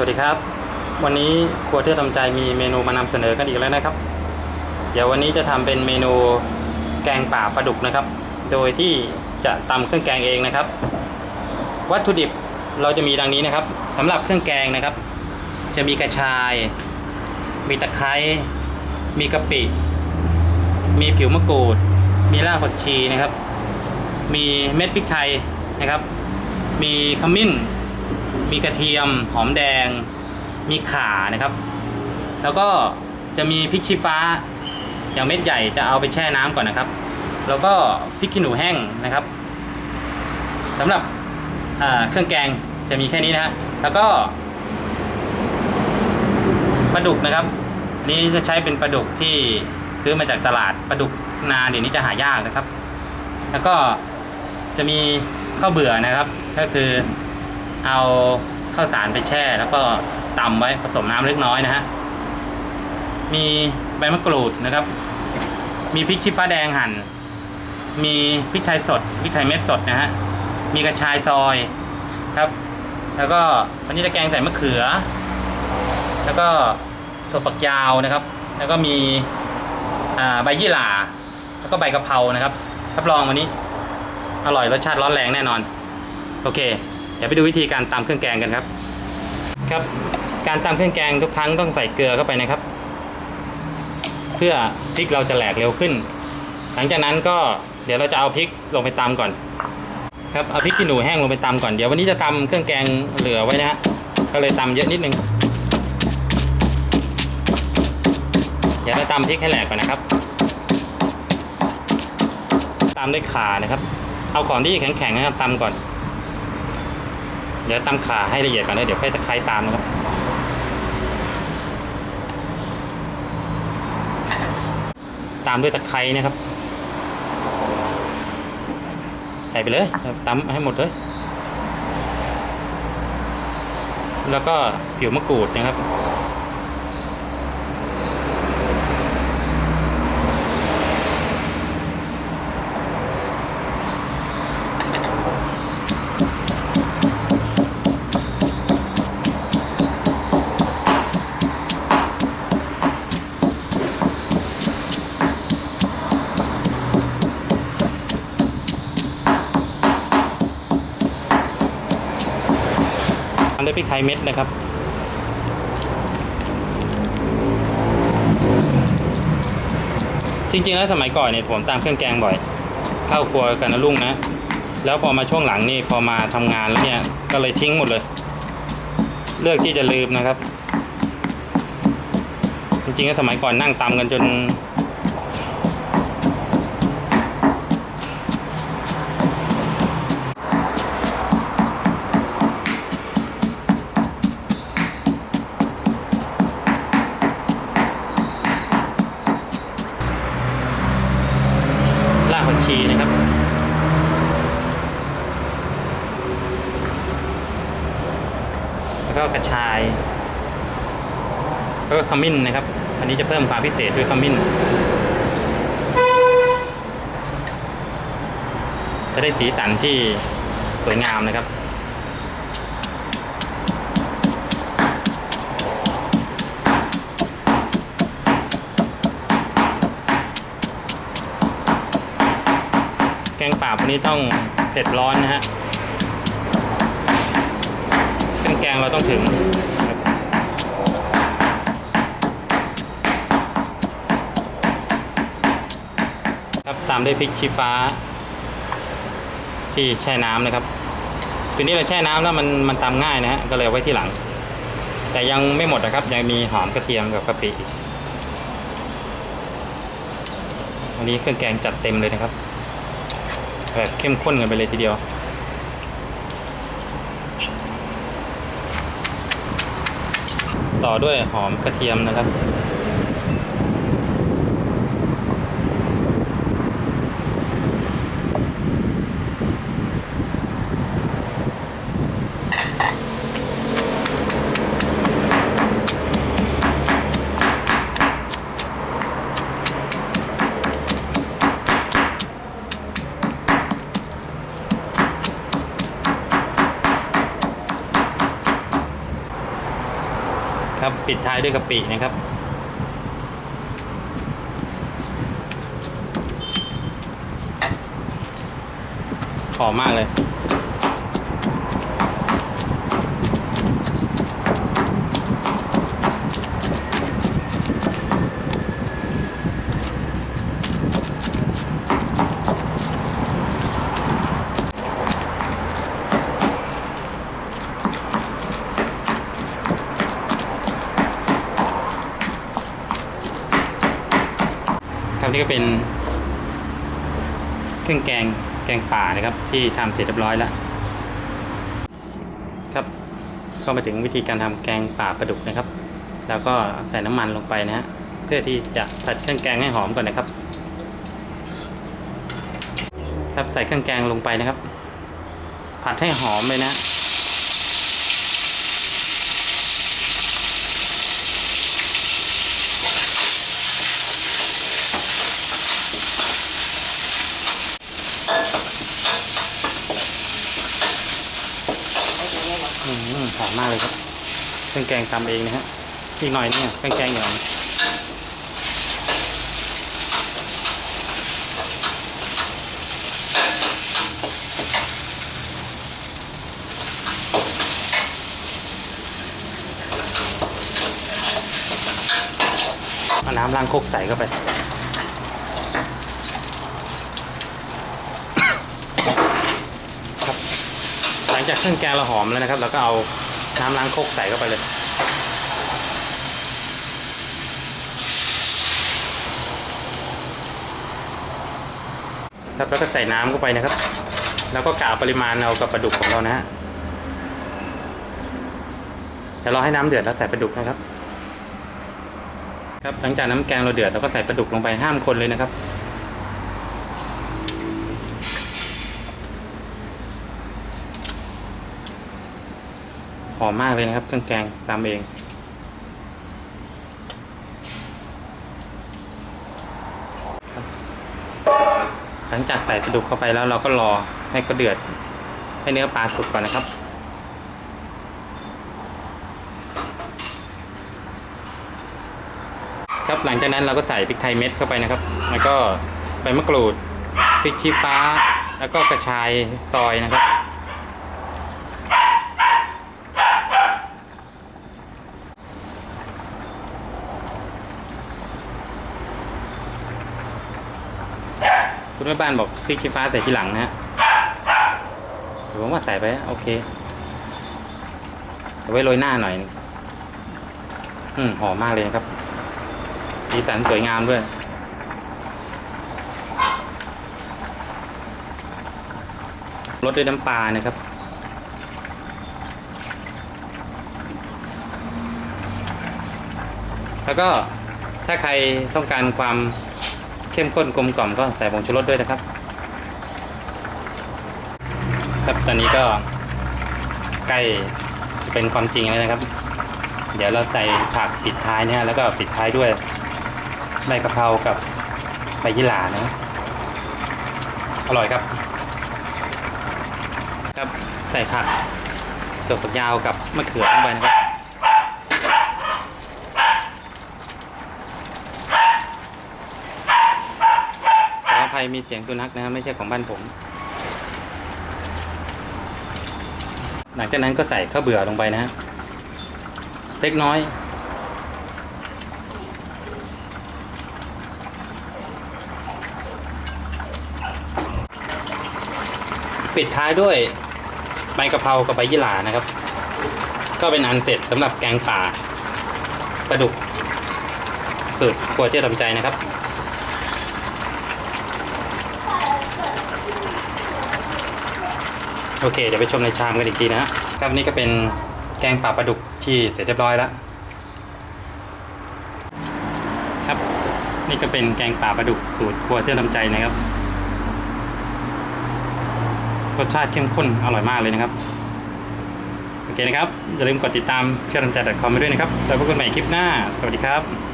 สวัสดีครับ วันนี้ครัวเทือทำใจมีเมนูมานำเสนอกันอีกแล้วนะครับ เดี๋ยววันนี้จะทำเป็นเมนูแกงป่าปลาดุกนะครับ โดยที่จะตำเครื่องแกงเองนะครับ วัตถุดิบเราจะมีดังนี้นะครับสำหรับเครื่องแกงนะครับ จะมีกระชาย มีตะไคร้มีกะปิ มีผิวมะกรูด มีรากผักชีนะครับ มีเม็ดพริกไทยนะครับ มีขมิ้น มีกระเทียมหอมแดง มีข่านะครับ แล้วก็จะมีพริกชี้ฟ้า อย่างเม็ดใหญ่จะเอาไปแช่น้ำก่อนนะครับ แล้วก็พริกขี้หนูแห้งนะครับสำหรับเครื่องแกงจะมีแค่นี้นะฮะแล้วก็ปลาดุกนะครับอันนี้จะใช้เป็นปลาดุกที่ซื้อมาจากตลาดปลาดุกนาเดี๋ยวนี้จะหายากนะครับ แล้วก็จะมีข้าวเบื่อนะครับ ก็คือ เอาข้าวสารไปแช่ แล้วก็ตำไว้ผสมน้ำเล็กน้อยนะฮะ มีใบมะกรูดนะครับ มีพริกชี้ฟ้าแดงหั่น มีพริกไทยสดพริกไทยเม็ดสดนะฮะ มีกระชายซอยครับ แล้วก็วันนี้จะแกงใส่มะเขือ แล้วก็ถั่วฝักยาวนะครับ แล้วก็มีใบยี่หร่า แล้วก็ใบกะเพรานะครับรับรองวันนี้ อร่อยรสชาติร้อนแรงแน่นอน โอเค เดี๋ยวไปดูวิธีการตำเครื่องแกงกันครับ ครับ การตำเครื่องแกงทุกครั้งต้องใส่เกลือเข้าไปนะครับ เพื่อพริกเราจะแหลกเร็วขึ้น หลังจากนั้นก็เดี๋ยวเราจะเอาพริกลงไปตำก่อน ครับเอาพริกขี้หนูแห้งลงไปตำก่อนเดี๋ยววันนี้จะตำเครื่องแกงเหลือไว้นะฮะก็เลยตำเยอะนิดนึงเดี๋ยวเราตำพริกให้แหลกก่อนนะครับตำด้วยขานะครับ เอาของที่แข็งๆนะครับตำก่อน เดี๋ยวตำขาให้ละเอียดก่อนนะเดี๋ยวค่อยตะไคร้ตามนะครับตามด้วยตะไคร้นะครับ ใส่ไปเลยตำให้หมดเลย แล้วก็ผิวมะกรูดนะครับ ไทยเม็ดนะครับ จริงๆแล้วสมัยก่อนเนี่ยผมตามเครื่องแกงบ่อย เข้าครัวกันนะลุงนะ แล้วพอมาช่วงหลังนี่พอมาทำงานแล้วเนี่ยก็เลยทิ้งหมดเลย เลือกที่จะลืมนะครับ จริงๆแล้วสมัยก่อนนั่งตำกันจน ชีนะครับแล้วก็กระชายแล้วก็ขมิ้นนะครับ อันนี้จะเพิ่มความพิเศษด้วยขมิ้น จะได้สีสันที่สวยงามนะครับ งป่าพวกนี้ต้องเผ็ดร้อนนะฮะเครื่องแกงเราต้องถึงครับตามด้วยพริกชี้ฟ้า ที่แช่น้ำนะครับทีนี้เราแช่น้ำแล้วมันมันตำง่ายนะฮะก็เลยไว้ที่หลัง แต่ยังไม่หมดนะครับ ยังมีหอมกระเทียมกับกะปิอีกวันนี้เครื่องแกงจัดเต็มเลยนะครับ แบบเข้มข้นกันไปเลยทีเดียว ต่อด้วยหอมกระเทียมนะครับ ครับปิดท้ายด้วยกะปินะครับ หอมมากเลย ครับนี่ก็เป็น เครื่องแกงแกงป่านะครับ ที่ทำเสร็จเรียบร้อยแล้ว ครับก็มาถึงวิธีการทำแกงป่าปลาดุกนะครับ แล้วก็ใส่น้ำมันลงไปนะฮะเพื่อที่จะผัดเครื่องแกงให้หอมก่อนนะครับ ครับใส่เครื่องแกงลงไปนะครับ ผัดให้หอมเลยนะ อื มหอมมากเลยครับเครื่องแกงทำเองนะฮะอีกหน่อยเนี่ยเครื่องแกงอย่างเอาน้ำล้างโคกใส่เข้าไปครับหลังจากเครื่องแกงเราหอมแล้วนะครับ เราก็เอา น้ำล้างโคกใส่เข้าไปเลย ครับแล้วก็ใส่น้ำเข้าไปนะครับ แล้วก็กะปริมาณเอากับปลาดุกของเรานะฮะเดี๋ยวราให้น้ำเดือดแล้วใส่ปลาดุกนะครับ ครับหลังจากน้ำแกงเราเดือดเราก็ใส่ปลาดุกลงไปห้ามคนเลยนะครับ หอมมากเลยนะครับเครื่องแกงตามเองหลังจากใส่ปลาดุกเข้าไปแล้วเราก็รอให้เขาเดือด ให้เนื้อปลาสุกก่อนนะครับ ครับหลังจากนั้นเราก็ใส่พริกไทยเม็ดเข้าไปนะครับ แล้วก็ใบมะกรูดพริกชี้ฟ้า แล้วก็กระชายซอยนะครับ คุณ แม่บ้านบอกพริกชี้ฟ้าใส่ทีหลังนะฮะหรือว่าใส่ไปโอเคเอาไว้โรยหน้าหน่อย อืมหอมมากเลยนะครับสีสันสวยงามด้วยรสด้วยน้ำปลานะครับแล้วก็ถ้าใครต้องการความ เข้มข้นกลมกล่อมก็ใส่ผงชูรสด้วยนะครับ ครับตอนนี้ก็ใกล้จะเป็นความจริงแล้วนะครับ เดี๋ยวเราใส่ผักปิดท้ายเนี่ยแล้วก็ปิดท้ายด้วยใบกะเพรากับใบยี่หร่านะอร่อยครับ ครับใส่ผักถั่วฝักยาวกับมะเขือลงไปนะครับ ขออภัยมีเสียงสุนัขนะครับไม่ใช่ของบ้านผม หลังจากนั้นก็ใส่ข้าวเบื่อลงไปนะฮะเล็กน้อย ปิดท้ายด้วยใบกะเพรากับใบยี่หร่านะครับ ก็เป็นอันเสร็จสำหรับแกงป่าปลาดุกสูตรครัวเจ๊ทำใจนะครับ โอเค เดี๋ยวไปชมในชามกันอีกทีนะครับนี่ก็เป็นแกงป่าปลาดุกที่เสร็จเรียบร้อยแล้วครับ นี่ก็เป็นแกงป่าปลาดุกสูตรครัวเที่ยงทำใจนะครับรสชาติเข้มข้นอร่อยมากเลยนะครับโอเคนะครับอย่าลืมกดติดตามเที่ยวทำใจ .com ไปด้วยนะครับแล้วพบกันใหม่คลิปหน้า สวัสดีครับ